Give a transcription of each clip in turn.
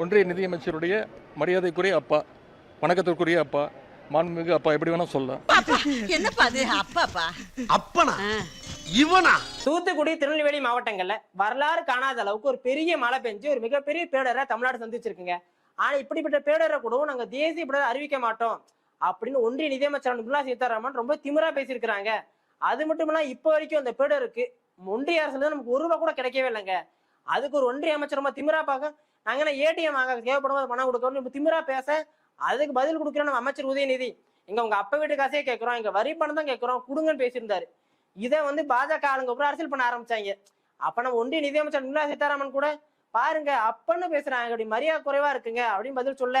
ஒன்றிய நிதியமைச்சருடைய மரியாதைக்குரிய அப்பா வணக்கத்திற்குரிய அப்பா மாண்புமிகு அப்பா எப்படி வேணா சொல்லலாம். என்னப்பா அது? அப்பாப்பா? அப்பனா? இவனா? தூத்துக்குடி திருநெல்வேலி மாவட்டங்கள்ல வரலாறு காணாத அளவுக்கு ஒரு பெரிய மழை பெஞ்சு ஒரு மிகப்பெரிய பேடரை தமிழ்நாடு சந்திச்சிருக்குங்க. ஆனா இப்படிப்பட்ட பேடரை கூட நாங்க தேசிய பேடரை அறிவிக்க மாட்டோம் அப்படின்னு ஒன்றிய நிதியமைச்சர் நிர்மலா சீதாராமன் ரொம்ப திமிரா பேசியிருக்கிறாங்க. அது மட்டும் இல்ல இப்ப வரைக்கும் அந்த பேடருக்கு ஒன்றிய அரசுல இருந்து நமக்கு ஒரு ரூபா கூட கிடைக்கவே இல்லைங்க. அதுக்கு ஒரு ஒன்றிய அமைச்சரமா திமிரா பார்க்க? நாங்க என்ன ஏடிஎம் ஆக தேவைப்படும் போது பணம் கொடுக்கணும் இப்ப திமிரா பேச அதுக்கு பதில் கொடுக்குற நம்ம அமைச்சர் உதயநிதி. எங்க உங்க அப்பா வீட்டு காசே கேட்கிறோம் எங்க வரி பணம் தான் கேட்கிறோம் கொடுங்கன்னு பேசியிருந்தாரு. இதை வந்து பாஜக ஆளுங்க அப்புறம் அரசியல் பண்ண ஆரம்பிச்சாங்க. அப்ப நம்ம ஒன்றிய நிதியமைச்சர் நிர்மலா சீதாராமன் கூட பாருங்க அப்பன்னு பேசுறாங்க அப்படி மரியாதை குறைவா இருக்குங்க அப்படின்னு பதில் சொல்ல.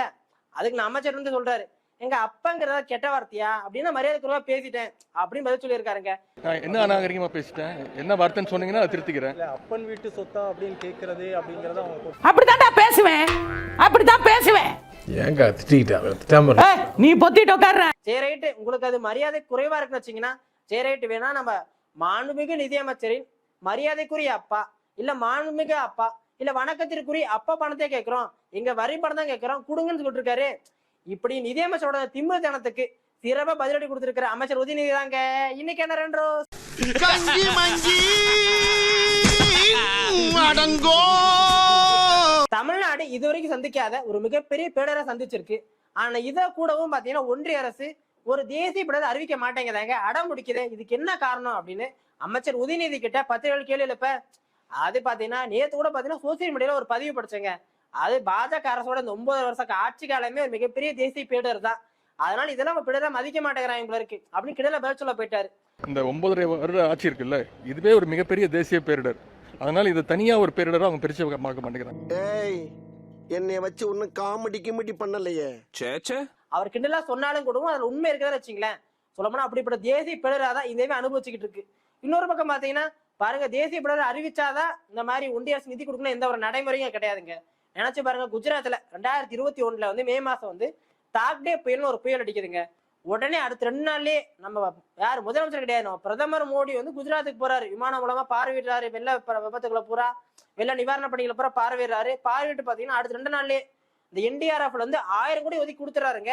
அதுக்கு நான் அமைச்சர் வந்து சொல்றாரு. எங்க அப்பங்கிறத கெட்ட வார்த்தையா? அப்படின்னு மரியாதை குறைவா பேசிட்டேன். அப்படின்னு பதில் சொல்லியிருக்காருங்க. நான் என்ன அநாகரிகமா பேசிட்டேன்? என்ன வார்த்தைன்னு சொன்னீங்கன்னா அதை திருத்திக்கிறேன். இல்ல அப்பன் வீட்டு சொத்தா அப்படின்னு கேக்குறது அப்படிங்கறத அவங்க அப்படித்தான்டா பேசுவேன். அப்படித்தான் பேசுவேன். ஏங்க திட்டிக்கிட்டா நீ பொத்திட்டு உட்கார்ற சரி ரைட்டு உங்களுக்கு அது மரியாதை குறைவா இருக்குன்னு வச்சீங்கன்னா சரி ரைட்டு வேணா நம்ம மாண்புமிகு நிதியமைச்சரின் மரியாதைக்குரிய அப்பா இல்ல மாண்புமிகு அப்பா இல்ல வணக்கத்திற்குரிய அப்பா பணத்தை கேட்கிறோம் எங்க வரி பணம் தான் கேட்கிறோம் கொடுங்கன்னு சொல்லிட்டு இருக்காரு. இப்படி நிதியமைச்சரோட திமிர்த்தனத்துக்கு சிறப்பா பதிலடி கொடுத்திருக்கிற அமைச்சர் உதயநிதி தாங்க. இன்னைக்கு என்ன ரெண்டு கஞ்சி மஞ்சி அடங்கோ. தமிழ்நாடு இதுவரைக்கும் சந்திக்காத ஒரு மிகப்பெரிய பேடரை சந்திச்சிருக்கு. ஆனா இதை கூடவும் பாத்தீங்கன்னா ஒன்றிய அரசு ஒரு தேசிய பேடரை அறிவிக்க மாட்டேங்கிறாங்க அடம் பிடிக்குது. இதுக்கு என்ன காரணம் அப்படின்னு அமைச்சர் உதயநிதி கிட்ட பத்திரிகைகள் கேள்வி எழுப்ப அது பாத்தீங்கன்னா நேத்து கூட பாத்தீங்கன்னா சோசியல் மீடியால ஒரு பதிவு படிச்சேங்க. அது பாஜக அரசோட இந்த ஒன்பது வருஷ ஆட்சி காலமே ஒரு மிகப்பெரிய தேசிய பேடர் தான். அதனால இதெல்லாம் நம்ம பேடரை மதிக்க மாட்டேங்கிறாங்க போல இருக்கு. அப்படின்னு கிடல பதில் சொல்ல போயிட்டாரு. இந்த ஒன்பதரை வருட ஆட்சி இருக்குல்ல இதுவே ஒரு மிகப்பெரிய தேசிய பேரிடர். அதனால இது தனியா ஒரு பேரிடரா அவங்க பிரிச்சு பார்க்க மாட்டேங்கிறாங்க. ஏய் என்னைய வச்சு ஒன்னும் காமெடி கிமெடி பண்ணலையே. அவர் கிண்டலா சொன்னாலும் கூட அதுல உண்மை இருக்குதுன்னு வச்சுங்களேன் சொல்லப்போனா அப்படிப்பட்ட தேசிய பிளரா தான் இதையுமே அனுபவிச்சுக்கிட்டு இருக்கு. இன்னொரு பக்கம் பாத்தீங்கன்னா பாருங்க தேசிய பிளர் அறிவிச்சாதான் இந்த மாதிரி ஒன்றிய அரசு நிதி கொடுக்கணும் எந்த ஒரு நடைமுறையும் கிடையாதுங்க. நினைச்சு பாருங்க குஜராத்ல ரெண்டாயிரத்தி இருபத்தி ஒண்ணுல வந்து மே மாசம் வந்து தாக்டே புயல்னு ஒரு புயல் அடிக்குதுங்க. உடனே அடுத்த ரெண்டு நாள்லயே நம்ம யார் முதலமைச்சர் கிடையாது நம்ம பிரதமர் மோடி வந்து குஜராத்துக்கு போறாரு. விமானம் மூலமா பார்வையிடுறாரு. வெள்ள ப- பூரா வெள்ள நிவாரண பணிகளை பூரா பார்வையிடுறாரு. பார்வையிட்டு பாத்தீங்கன்னா அடுத்த ரெண்டு நாள்லயே இந்த என்டிஆர்எஃப்ல வந்து ஆயிரம் கோடி ஒதுக்கி கொடுத்துறாருங்க.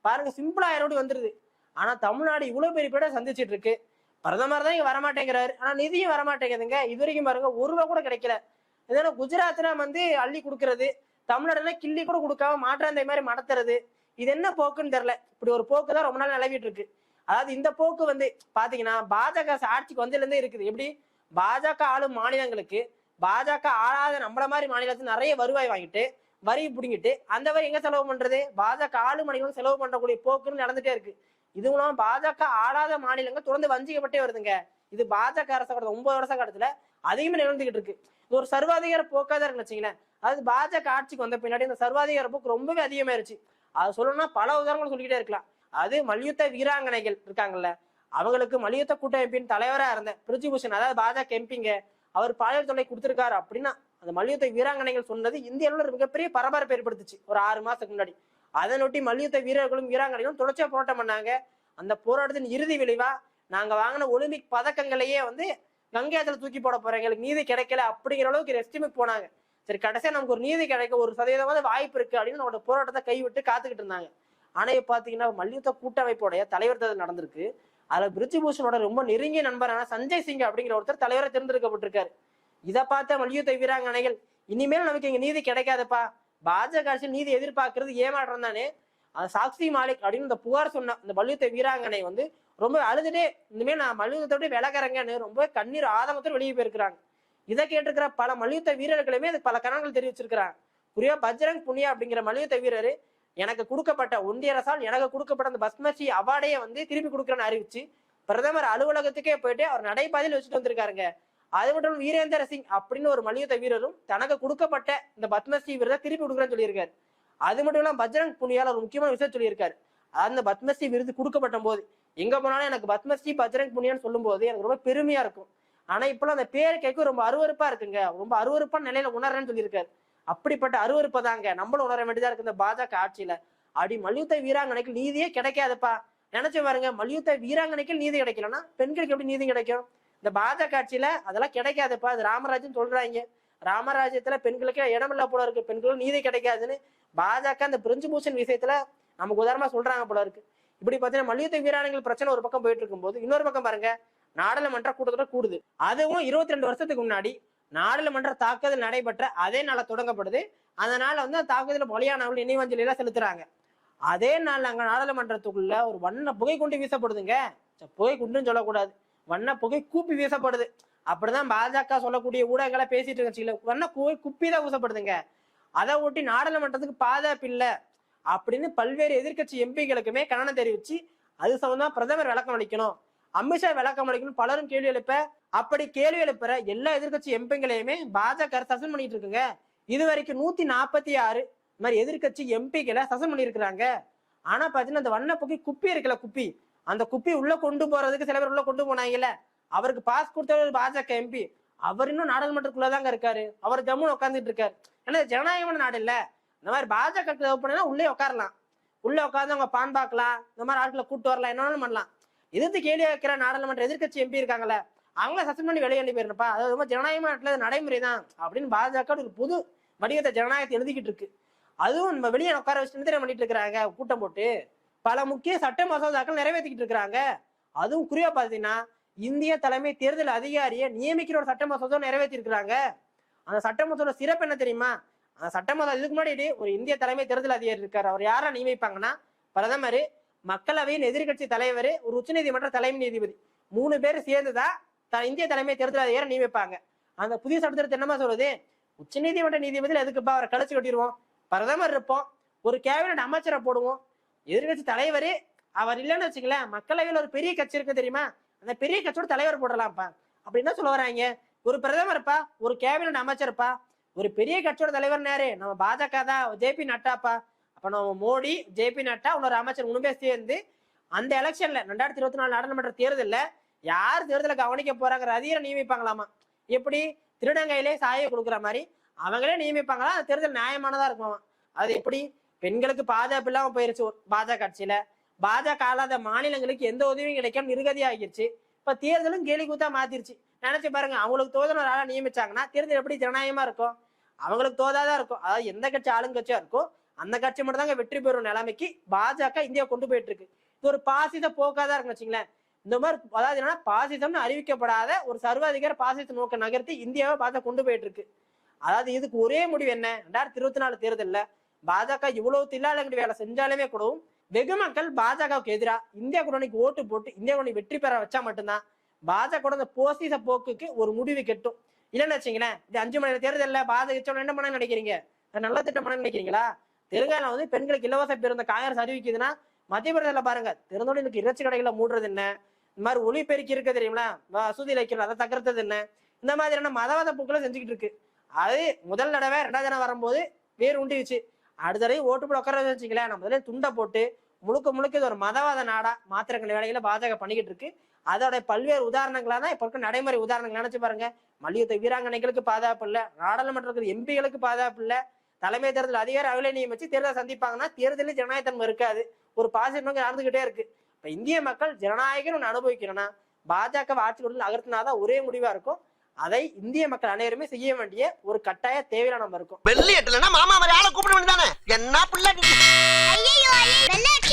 பாருங்க சிம்பிளா ஆயிரம் கோடி வந்துருது. ஆனா தமிழ்நாடு இவ்வளவு பெரிய பேட சந்திச்சிட்டு இருக்கு. பிரதமர் தான் இங்க வரமாட்டேங்கிறாரு. ஆனா நிதியும் வரமாட்டேங்குதுங்க. இது வரைக்கும் பாருங்க ஒரு ரூபா கூட கிடைக்கல. இதனால குஜராத்னா வந்து அள்ளி கொடுக்கறது தமிழ்நாடுனா கிள்ளி கூட கொடுக்காம மாற்றாந்தை மாதிரி மடத்துறது இது என்ன போக்குன்னு தெரியல. இப்படி ஒரு போக்கு தான் ரொம்ப நாள் நிலவிட்டு இருக்கு அதாவது இந்த போக்கு வந்து பாத்தீங்கன்னா பாஜக ஆட்சிக்கு வந்ததுலேருந்தே இருக்குது. எப்படி? பாஜக ஆளும் மாநிலங்களுக்கு பாஜக ஆளாத நம்மள மாதிரி மாநிலத்துல நிறைய வருவாய் வாங்கிட்டு வரி பிடிங்கிட்டு அந்த வரி எங்க செலவு பண்றது? பாஜக ஆளு மாநிலம் செலவு பண்ணக்கூடிய போக்குன்னு நடந்துட்டே இருக்கு. இது மூலம் பாஜக ஆளாத மாநிலங்கள் தொடர்ந்து வஞ்சிக்கப்பட்டே வருதுங்க. இது பாஜக அரசு கடந்த ஒன்பது வருஷ காலத்துல அதிகமா நிகழ்ந்துகிட்டு இருக்கு. இது ஒரு சர்வாதிகார போக்கா தான் இருக்குன்னு வச்சுங்களேன் அதாவது பாஜக ஆட்சிக்கு வந்த பின்னாடி இந்த சர்வாதிகார போக்கு ரொம்பவே அதிகமாயிருச்சு. அது சொல்லணும்னா பல உதாரணங்கள் சொல்லிக்கிட்டே இருக்கலாம். அது மல்யுத்த வீராங்கனைகள் இருக்காங்கல்ல அவங்களுக்கு மல்யுத்த கூட்டமைப்பின் தலைவரா இருந்த பிரிஜிபூஷன் அதாவது பாஜக எம்பிங்க அவர் பாலியல் தொல்லை கொடுத்திருக்காரு அப்படின்னா அந்த மல்யுத்த வீராங்கனைகள் சொன்னது இந்தியாவில் ஒரு மிகப்பெரிய பரபரப்பு ஏற்படுத்துச்சு ஒரு ஆறு மாசத்துக்கு முன்னாடி. அதனொட்டி மல்யுத்த வீரர்களும் வீராங்கனைகளும் தொடர்ச்சியா போராட்டம் பண்ணாங்க. அந்த போராட்டத்தின் இறுதி விளைவா நாங்கள் வாங்கின ஒலிம்பிக் பதக்கங்களையே வந்து கங்கை தூக்கி போட போறோம். எங்களுக்கு நீதி கிடைக்கல அப்படிங்கிற அளவுக்கு எஸ்டிமேட் போனாங்க. சரி கடைசியா நமக்கு ஒரு நீதி கிடைக்க ஒரு சதவீதமாவது வாய்ப்பு இருக்கு அப்படின்னு நம்மளோட போராட்டத்தை கைவிட்டு காத்துக்கிட்டு இருந்தாங்க. ஆனா இப்ப பாத்தீங்கன்னா மல்யுத்த கூட்டமைப்போடைய தலைவர் தேர்தல் நடந்திருக்கு. அதுல பிரிஜிபூஷனோட ரொம்ப நெருங்கிய நண்பரான சஞ்சய் சிங் அப்படிங்கிற ஒருத்தர் தலைவரை தேர்ந்தெடுக்கப்பட்டிருக்காரு. இதை பார்த்த மல்யுத்த வீராங்கனைகள் இனிமேல் நமக்கு இங்க நீதி கிடைக்காதுப்பா. பாஜக அரசியல் நீதி எதிர்பார்க்கறது ஏமாற்றம் தானே. அது சாக்சி மாலிக் அப்படின்னு இந்த புகார் சொன்ன இந்த மல்யுத்த வீராங்கனை வந்து ரொம்ப அழுதுட்டு இனிமேல் நான் மல்யுத்தத்தோட விட்டு விலகிறேங்கன்னு ரொம்ப கண்ணீர் ஆதமத்தோடு வெளியே போயிருக்கிறாங்க. இதை கேட்டிருக்கிற பல மல்யுத்த வீரர்களுமே அதுக்கு பல கணங்கள் தெரிவிச்சிருக்கிறாங்க. குறிப்பா பஜ்ரங் புனியா அப்படிங்கிற மல்யுத்த வீரர் எனக்கு கொடுக்கப்பட்ட ஒன்றிய அரசால் எனக்கு கொடுக்கப்பட்ட அந்த பஸ்மசி அவார்டையே வந்து திருப்பி கொடுக்குறேன்னு அறிவிச்சு பிரதமர் அலுவலகத்துக்கே போயிட்டு அவர் நடைபாதையில் வச்சுட்டு வந்திருக்காருங்க. அது மட்டும் இல்லாம வீரேந்தர் சிங் அப்படின்னு ஒரு மல்யுத்த வீரரும் தனக்கு கொடுக்கப்பட்ட இந்த பத்மஸ்ரீ விருதை திருப்பி கொடுக்குறேன்னு சொல்லியிருக்காரு. அது மட்டும் இல்லாம பஜ்ரங் புனியால் ஒரு முக்கியமான விஷயம் சொல்லியிருக்காரு. அந்த பத்மஸ்ரீ விருது கொடுக்கப்பட்ட போது எங்க போனாலும் எனக்கு பத்மஸ்ரீ பஜ்ரங் புண்ணியன்னு சொல்லும் போது எனக்கு ரொம்ப பெருமையா இருக்கும். ஆனா இப்பெல்லாம் அந்த பேர் கேட்க ரொம்ப அருவறுப்பா இருக்குங்க. ரொம்ப அருவருப்பான நிலையில உணர்றேன்னு சொல்லியிருக்காரு. அப்படிப்பட்ட அருவறுப்பை தாங்க. நம்மளும் உணர வேண்டியதா இருக்கு இந்த பாஜக ஆட்சியில. அடி மல்யுத்த வீராங்கனைக்கு நீதியே கிடைக்காதுப்பா. நினைச்சு பாருங்க மல்யுத்த வீராங்கனைக்கு நீதி கிடைக்கலன்னா பெண்களுக்கு எப்படி நீதி கிடைக்கும்? இந்த பாஜக ஆட்சியில அதெல்லாம் கிடைக்காதுப்பா. அது ராமராஜன் சொல்றாங்க. ராமராஜ்யத்துல பெண்களுக்கு இடமில்ல போல இருக்கு. பெண்களுக்கு நீதி கிடைக்காதுன்னு பாஜக அந்த பிரிஞ்சு பூஷன் விஷயத்துல நமக்கு உதாரணமா சொல்றாங்க போல இருக்கு. இப்படி பாத்தீங்கன்னா மல்யுத்த வீராங்கனைகள் பிரச்சனை ஒரு பக்கம் போயிட்டு இருக்கும்போது இன்னொரு பக்கம் பாருங்க நாடாளுமன்ற கூட்டத்தோட கூடுது. அதுவும் இருபத்தி ரெண்டு வருஷத்துக்கு முன்னாடி நாடாளுமன்ற தாக்குதல் நடைபெற்ற அதே நாளை தொடங்கப்படுது. அதனால வந்து அந்த தாக்குதல் பலியானவர்கள் நினைவஞ்சலி எல்லாம் செலுத்துறாங்க. அதே நாள் அங்க நாடாளுமன்றத்துக்குள்ள ஒரு வண்ண புகை குண்டு வீசப்படுதுங்க. புகை குண்டுன்னு சொல்லக்கூடாது. வண்ண புகை கூப்பி வீசப்படுது. அப்படிதான் பாஜக சொல்லக்கூடிய ஊடகங்களை பேசிட்டு இருக்க வண்ண புகை குப்பி தான் வீசப்படுதுங்க. அதை ஒட்டி நாடாளுமன்றத்துக்கு பாதுகாப்பு இல்லை. அப்படின்னு பல்வேறு எதிர்க்கட்சி எம்பிகளுக்குமே கண்டனம் தெரிவிச்சு அது சம்பந்தமா பிரதமர் விளக்கம் அளிக்கணும். அமித்ஷா விளக்கம் அளிக்கணும் பலரும் கேள்வி எழுப்ப அப்படி கேள்வி எழுப்புற எல்லா எதிர்க்கட்சி எம்பிங்களையுமே பாஜக சசன் பண்ணிட்டு இருக்குங்க. இது வரைக்கும் நூத்தி நாற்பத்தி ஆறு இந்த மாதிரி எதிர்க்கட்சி எம்பிகளை சசன் பண்ணியிருக்கிறாங்க. ஆனா பாத்தீங்கன்னா அந்த வண்ண குப்பி இருக்கல குப்பி. அந்த குப்பி உள்ள கொண்டு போறதுக்கு சில பேர் உள்ள கொண்டு போனாங்கல்ல. அவருக்கு பாஸ் கொடுத்தவர் பாஜக எம்பி. அவர் இன்னும் நாடாளுமன்றத்துக்குள்ளதாங்க இருக்காரு. அவர் ஜம்முன்னு உட்காந்துட்டு இருக்காரு. ஏன்னா ஜனநாயகமான நாடு இல்லை. இந்த மாதிரி பாஜக பண்ணா உள்ளே உட்காரலாம் உள்ளே உட்காந்து அவங்க பான் பார்க்கலாம் இந்த மாதிரி ஆட்களை கூட்டு வரலாம். என்ன வேணாலும் பண்ணலாம். எதிர்த்து கேள்வி வைக்கிற நாடாளுமன்ற எதிர்க்கட்சி எம்பி இருக்காங்கல்ல அவங்கள சஸ்பெண்ட் பண்ணி வெளியே அனுப்பி போயிருப்பா அது ரொம்ப ஜனநாயகமான நடைமுறை தான் அப்படின்னு பாஜக ஒரு புது வடிவத்தை ஜனநாயகத்தை எழுதிக்கிட்டு இருக்கு. அதுவும் நம்ம வெளியே உட்கார வச்சு நிறுத்தம் பண்ணிட்டு இருக்கிறாங்க கூட்டம் போட்டு. பல முக்கிய சட்ட மசோதாக்கள் நிறைவேற்றிக்கிட்டு இருக்கிறாங்க. அதுவும் குறிப்பா பார்த்தீங்கன்னா இந்திய தலைமை தேர்தல் அதிகாரியை நியமிக்கிற ஒரு சட்ட மசோதா நிறைவேற்றிருக்கிறாங்க அந்த சட்ட மசோதா சிறப்பு என்ன தெரியுமா? அந்த இதுக்கு முன்னாடி ஒரு இந்திய தலைமை தேர்தல் அதிகாரி இருக்கார். அவர் யாரை நியமிப்பாங்கன்னா பிரதமர் மக்களவையின் எதிர்க்கட்சி தலைவர் ஒரு உச்சநீதிமன்ற தலைமை நீதிபதி. மூணு பேர் சேர்ந்துதான் த- இந்திய தலைமை தேர்தல் அதிகாரி நியமிப்பாங்க. அந்த புதிய சட்டத்திட்டத்தை என்னமா சொல்றது? உச்சநீதிமன்ற நீதிபதியில் எதுக்குப்பா அவரை கழிச்சு கட்டிடுவோம்? பிரதமர் இருப்போம். ஒரு கேபினட் அமைச்சரை போடுவோம். எதிர்கட்சி தலைவர் அவர் இல்லைன்னு வச்சுங்களேன் மக்களவையில் ஒரு பெரிய கட்சி இருக்கு தெரியுமா? அந்த பெரிய கட்சியோட தலைவர் போடலாம்ப்பா. அப்படி என்ன சொல்ல வராங்க? ஒரு பிரதமர்ப்பா? ஒரு கேபினட் அமைச்சர்ப்பா? ஒரு பெரிய கட்சியோட தலைவர் நேரு நம்ம பாஜக தான். ஜேபி நட்டாப்பா. அப்ப நம்ம மோடி ஜேபி நட்டா இன்னொரு அமைச்சர் உண்மையே சேர்ந்து அந்த எலெக்ஷன்ல ரெண்டாயிரத்தி இருபத்தி நாலு நாடாளுமன்ற தேர்தல்ல யார் தேர்தலை கவனிக்க போறாங்கிற அதிகாரம் நியமிப்பாங்களாமா? எப்படி? திருநங்கையிலே சாயை கொடுக்குற மாதிரி அவங்களே நியமிப்பாங்களா? அந்த தேர்தல் நியாயமானதா இருக்குமா அது எப்படி? பெண்களுக்கு பாதுகாப்பு இல்லாம போயிருச்சு பாஜக கட்சியில. பாஜக அல்லாத மாநிலங்களுக்கு எந்த உதவியும் கிடைக்காம நிருகதி ஆகிருச்சு இப்ப தேர்தலும் கேலி கூத்தா மாத்திருச்சு. நினைச்சு பாருங்க அவங்களுக்கு தோதன ஒரு ஆளா நியமிச்சாங்கன்னா தேர்தல் எப்படி ஜனநாயகமா இருக்கும்? அவங்களுக்கு தோதாதான் இருக்கும். அதாவது எந்த கட்சி ஆளுங்கட்சியா இருக்கோ அந்த கட்சி மட்டும் தாங்க வெற்றி பெறும் நிலைமைக்கு பாஜக இந்தியா கொண்டு போயிட்டு இருக்கு இது ஒரு பாசித போக்காதான் இருக்குன்னு வச்சுங்களேன். இந்த மாதிரி அதாவது என்னன்னா பாசிசம்னு அறிவிக்கப்படாத ஒரு சர்வாதிகார பாசிச நோக்க நகர்த்தி இந்தியாவை பாஜக கொண்டு போயிட்டு இருக்கு அதாவது இதுக்கு ஒரே முடிவு என்ன? ரெண்டாயிரத்தி இருபத்தி நாலு தேர்தல்ல பாஜக இவ்வளவு தில்லாலங்கடி வேலை செஞ்சாலுமே கூடவும் வெகு மக்கள் பாஜகவுக்கு எதிராக இந்தியா கூட்டணிக்கு ஓட்டு போட்டு இந்தியா கூட்டணி வெற்றி பெற வச்சா மட்டும்தான் பாஜக அந்த போசிச போக்குக்கு ஒரு முடிவு கெட்டும். இல்லைன்னு வச்சுங்களேன் இது அஞ்சு மணி நேரம் தேர்தல்ல பாஜக என்ன பண்ண நினைக்கிறீங்க? நல்ல திட்டம் பண்ண நினைக்கிறீங்களா? தெலுங்கானா வந்து பெண்களுக்கு இலவச பேருந்து காங்கிரஸ் அறிவிக்குதுன்னா மத்திய பிரதேசல பாருங்க திறந்தோடு இறைச்சி கடைகளை மூடுறது என்ன? இந்த மாதிரி ஒளிபெருக்கி இருக்க தெரியுங்களா? வசூதி வைக்கிறது அதை தகர்த்தது என்ன? இந்த மாதிரியான மதவாத பூக்களை செஞ்சுக்கிட்டு இருக்கு. அது முதல் தடவை ரெண்டாவது தடவை வரும்போது வேறு உண்டிச்சு அடுத்த தடவை ஓட்டு போட உட்கார வச்சுங்களேன் நம்ம முதல்ல துண்டை போட்டு முழுக்க முழுக்க இது ஒரு மதவாத நாடா மாத்திரங்கள் வேலைகளை பாஜக பண்ணிக்கிட்டு இருக்கு. அதோட பல்வேறு உதாரணங்களா தான் இப்ப இருக்க நடைமுறை உதாரணங்கள். நினைச்சு பாருங்க. மல்யுத்த வீராங்கனைகளுக்கு பாதுகாப்பு இல்ல. நாடாளுமன்றத்துக்கு எம்பிகளுக்கு பாதுகாப்பு இல்ல. தலைமை தேர்தல் அதிகாரி அவளை நியமிச்சு தேர்தலை சந்திப்பாங்கன்னா தேர்தலில் ஜனநாயகத்தன்மை இருக்காது. ஒரு பாசிட்டிவ் நடந்துகிட்டே இருக்கு. இப்ப இந்திய மக்கள் ஜனநாயகம் ஒன்று அனுபவிக்கணும்னா பாஜக ஆட்சி கொடுத்து நகர்த்தினாதான் ஒரே முடிவா இருக்கும். அதை இந்திய மக்கள் அனைவருமே செய்ய வேண்டிய ஒரு கட்டாய தேவையில நம்ம இருக்கும். வெள்ளி எட்டலன்னா மாமா மாதிரி ஆளை கூப்பிட வேண்டியதானே? என்ன பிள்ளை